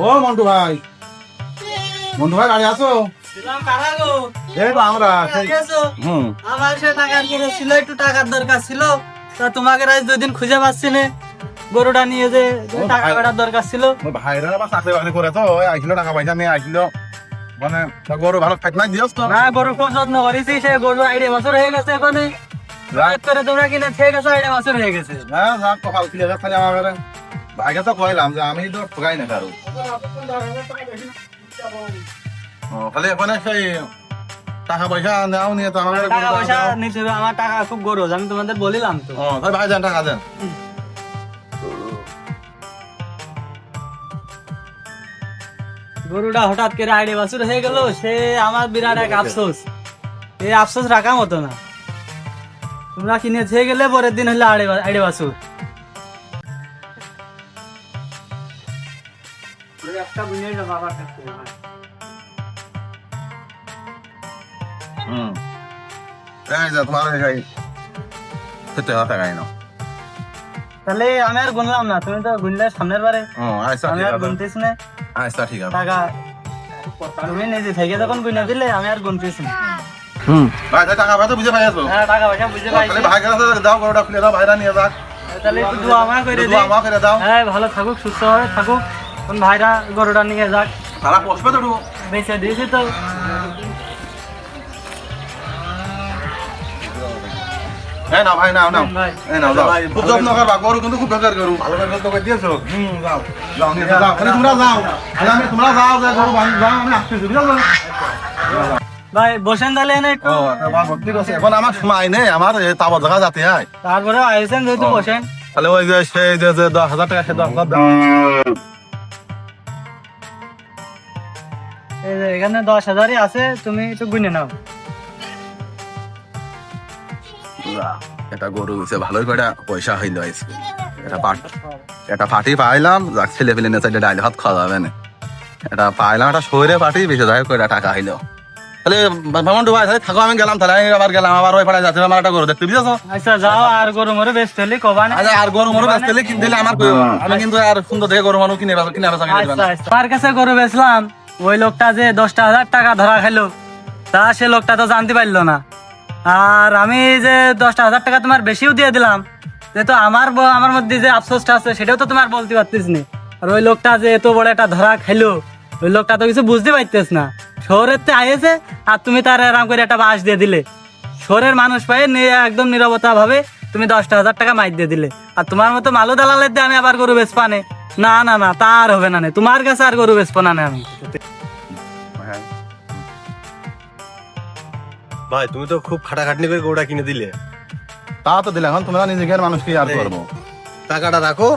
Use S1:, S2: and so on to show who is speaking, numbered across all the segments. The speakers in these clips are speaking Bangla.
S1: ও মন্টু ভাই। মন্টু ভাই গাড়ি আসো
S2: দিলাম কাকা গো?
S1: এই তো আমরা হুম।
S2: আমার সে টাকার ছিল একটু টাকার দরকার ছিল। তা তোমাকে আজ দুই দিন খুঁজে পাচ্ছি না। গরুটা নিয়ে যে টাকা। দরকার ছিল।
S1: ভাইরা আবার চাকরি বাকরি করে তো আইছিল টাকা পয়সা নিয়ে আইছিল। মানে গরু ভালো তো।
S2: না গরু খুব যত্ন করেছি সে গরু আইডে বছর হয়ে গেছে এখানে তোমরা কিনে থেকে গেছো বছর হয়ে গেছে।
S1: যাক কপাল খুলে যাক আমার। ভাইকে তো কইলাম যে আমি তো ঠকাই না কারও। ও, এখানে সেই টাকা পয়সা নাও নিয়ে তো আমার
S2: টাকা পয়সা নিতে হবে আমার টাকা খুব গরজ আমি তোমাদের বলিলাম তো।
S1: ও তাই ভাই যান টাকা দেন।
S2: গরুটা হঠাৎ করে আইডে বছর হয়ে গেল সে আমার বিরাট এক আফসোস। এই আফসোস রাখা মতো না। তোমরা কিনে থেকে গেলে পরের দিন হলে আড়ে আইডে বছর। একটা বুঝে বাবা
S1: হুম। এই যে তোমার এই খেতে হবে টাকাই নাও।
S2: তাহলে আমি আর গুনলাম না তুমি তো গুনলে সামনের বারে।
S1: আচ্ছা
S2: আমি
S1: ঠিক
S2: আর
S1: আছে।
S2: গুনতেছ না।
S1: আচ্ছা ঠিক আছে।
S2: টাকা তুমি নিজে থেকে যখন গুনে দিলে আমি আর গুনতেছ না।
S1: হুম। ভাই টাকা পয়সা বুঝে পাই আছো?
S2: হ্যাঁ টাকা পয়সা বুঝে পাইছি।
S1: ভাই কাছে দাও গরুটা খুলে দাও ভাইরা নিয়ে যাক।
S2: তাহলে একটু দোয়া আমার করে
S1: করে দাও।
S2: হ্যাঁ ভালো থাকুক সুস্থ থাকুক। কোন ভাইরা গরুটা নিয়ে যাক।
S1: তারা পোষবে তো
S2: বেঁচে দিয়েছি তো।
S1: এই নাও ভাই নাও নাও।
S2: ভাই।
S1: এই নাও যাও। খুব যত্ন করবা। গরু কিন্তু খুব বেকার গরু। ভালো করে যত্ন করে দিয়েছ? হুম যাও। যাও যাও। তোমরা যাও। আমি তোমরা যাও যে গরু বান্ধ যাও আমি আসতেছি বুঝলো
S2: ভাই বসেন তাহলে এনে একটু।
S1: ও তোমার এখন আমার সময় নেই আমার এই জায়গা যাতে হয়।
S2: তারপরে আইসেন যেহেতু বসেন।
S1: তাহলে ওই যে সেই যে যে দশ হাজার টাকা সে দশ হাজার দাও।
S2: এই যে এখানে দশ হাজারই আছে তুমি একটু গুনে নাও।
S1: এটা গরু হয়েছে ভালোই পয়সা হইল আজকে। এটা পাট এটা পাইলাম যাক ছেলে পেলে নেচা ডাইল ভাত খাওয়া যাবে না। এটা পাইলাম এটা শরীরে পাটি বেশি যাই টাকা হইল। তাহলে ভ্রমণ ভাই তাহলে থাকো আমি গেলাম তাহলে। আবার গেলাম আবার ওই পাড়ায় যাচ্ছে আমার একটা গরু দেখতে বুঝেছ
S2: আচ্ছা যাও আর গরু মরে ফেলি কবা না?
S1: আচ্ছা আর গরু মরু বেচতে কিনতে দিলে আমার আমি কিন্তু আর সুন্দর দেখে গরু মানুষ কিনে কিনে বেচা
S2: আচ্ছা আচ্ছা। আমার কাছে গরু বেচলাম। ওই লোকটা যে দশটা হাজার টাকা ধরা খাইলো তা সে লোকটা তো জানতে পারল না। আর আমি যে দশটা হাজার টাকা তোমার বেশিও দিয়ে দিলাম যেহেতু আমার আমার মধ্যে যে আফসোসটা আছে সেটাও তো তোমার বলতে পারতিস নি। আর ওই লোকটা যে এত বড় একটা ধরা খেলো ওই লোকটা তো কিছু বুঝতে পারতেস না। শহরের তে আইয়েছে আর তুমি তার আরাম করে একটা বাস দিয়ে দিলে। শহরের মানুষ পায়ে নিয়ে একদম নিরবতা ভাবে তুমি দশটা হাজার টাকা মাইর দিয়ে দিলে। আর তোমার মতো মালু দালালের দিয়ে আমি আবার গরু বেচপানে না না না তা আর হবে না নে। তোমার কাছে আর গরু বেচবো না নে আমি।
S3: ভাই তুমি তো খুব খাটাখাটনি করে গরুটা কিনে দিলে।
S1: তা তো দিলে এখন তোমরা নিজেকে মানুষ কি আর করব।
S3: টাকাটা রাখো।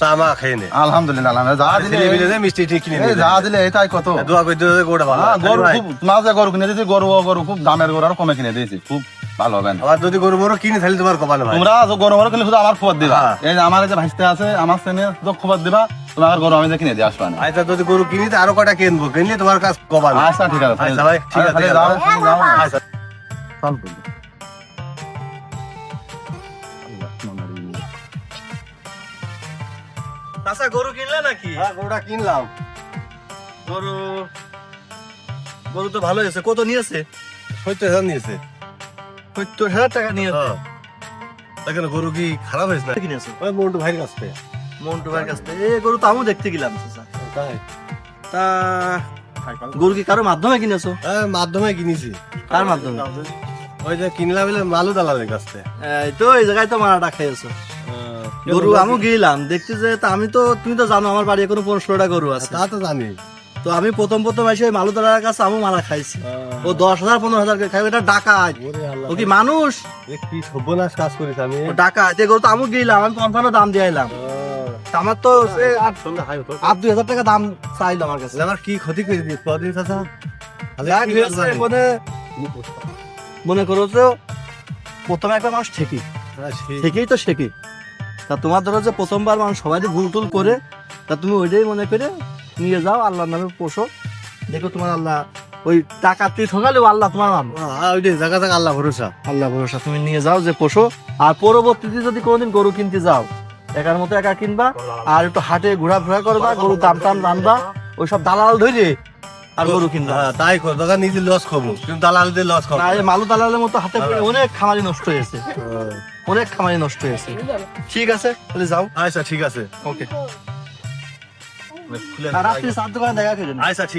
S3: চা মা খেয়ে নে।
S1: আলহামদুলিল্লাহ আলহামদুলিল্লাহ। যা দিলে
S3: মিলে যে মিষ্টি টিষ্টি কিনে
S1: যা দিলে এটাই কত?
S3: দোয়া করে দিও যে গরুটা ভালো।
S1: গরু খুব তোমার যে গরু কিনে দিয়েছি গরু গরু খুব দামের গরু আর কমে কিনে দিয়েছি খুব ভালো হবে
S3: আবার যদি গরু মরু কিনে তাহলে তোমার কপালে ভাই।
S1: তোমরা গরু মরু কিনে শুধু আমার খবর দিবা।
S3: হ্যাঁ।
S1: এই আমার যে ভাইস্তে আছে আমার সেনে তো খবর দিবা তোমার গরু আমি কিনে দিয়ে আসবা না।
S3: আচ্ছা যদি গরু কিনি তো আরও কটা কিনবো? কিনলে তোমার কাছে কপালে।
S1: আচ্ছা ঠিক আছে
S3: আচ্ছা ভাই ঠিক আছে
S1: যাও, যাও।
S3: আচ্ছা।
S2: আচ্ছা গরু কিনলে নাকি?
S3: হ্যাঁ গরুটা কিনলাম।
S2: গরু গরু তো ভালো হয়েছে কত নিয়েছে?
S3: সত্তর হাজার নিয়েছে।
S2: সত্তর হাজার টাকা নিয়েছে।
S3: হ্যাঁ। দেখেন গরু কি খারাপ হয়েছে না
S2: কিনেছো।
S3: ওই মন্টু ভাইয়ের কাছ থেকে।
S2: মন্টু ভাইয়ের কাছ থেকে। এই গরু তো আমিও দেখতে গেলাম।
S3: তাই?
S2: তা গরু কি কারও মাধ্যমে কিনেছো?
S3: হ্যাঁ মাধ্যমে কিনেছি।
S2: কার মাধ্যমে?
S3: ওই যে কিনলাম বলে মালু দালালের কাছ থেকে।
S2: এই তো এই জায়গায় তো মারাটা খেয়েছো। গরু আমিও গেলাম দেখতে যে তা আমি তো তুমি তো জানো আমার বাড়ি এখনও পনেরোটা গরু আছে।
S3: তা তো জানি।
S2: তো আমি প্রথম প্রথম এসে ওই মালুদার কাছে আমি মারা খাইছি। ও দশ হাজার পনেরো হাজার করে খাই এটা ডাকাত। ও কি মানুষ?
S3: কি সর্বনাশ কাজ করেছি আমি।
S2: ও ডাকাত গরু তো আমি গেলাম আমি পঞ্চান্ন দাম দিয়ে এলাম আমার তো আট দুই হাজার টাকা দাম চাইলো আমার কাছে।
S3: আমার কি ক্ষতি করে দিস কদিন চাচা?
S2: মনে করো তো প্রথমে একটা মানুষ ঠেকি। থেকেই তো শেখে তা তোমার ধরো যে প্রথমবার মানুষ সবাই যে ভুল টুল করে তা তুমি ওইটাই মনে করে নিয়ে যাও আল্লাহর নামে পোষো। দেখো তোমার আল্লাহ
S4: ওই টাকা তুই ঠকালেও আল্লাহ তোমার নাম
S3: হ্যাঁ ওই যে জায়গা জায়গা আল্লাহ ভরসা।
S4: আল্লাহ ভরসা তুমি নিয়ে যাও যে পোষো। আর পরবর্তীতে যদি কোনোদিন গরু কিনতে যাও একার মতো একা কিনবা আর একটু হাটে ঘোরাফেরা করবা গরু দাম টাম জানবা ওইসব দালাল ধরে আর গরু কিনবা।
S3: হ্যাঁ তাই কর। দোকান নিজে লস খাব। কিন্তু দালালদের লস খাব।
S4: মালু দালালের মতো হাতে পড়ে অনেক খামারি নষ্ট হয়েছে অনেক খামারি নষ্ট হয়েছে ঠিক আছে তাহলে যাও।
S3: আচ্ছা ঠিক আছে।
S4: ওকে রাত্রি সাত দোকানে দেখা
S3: আচ্ছা ঠিক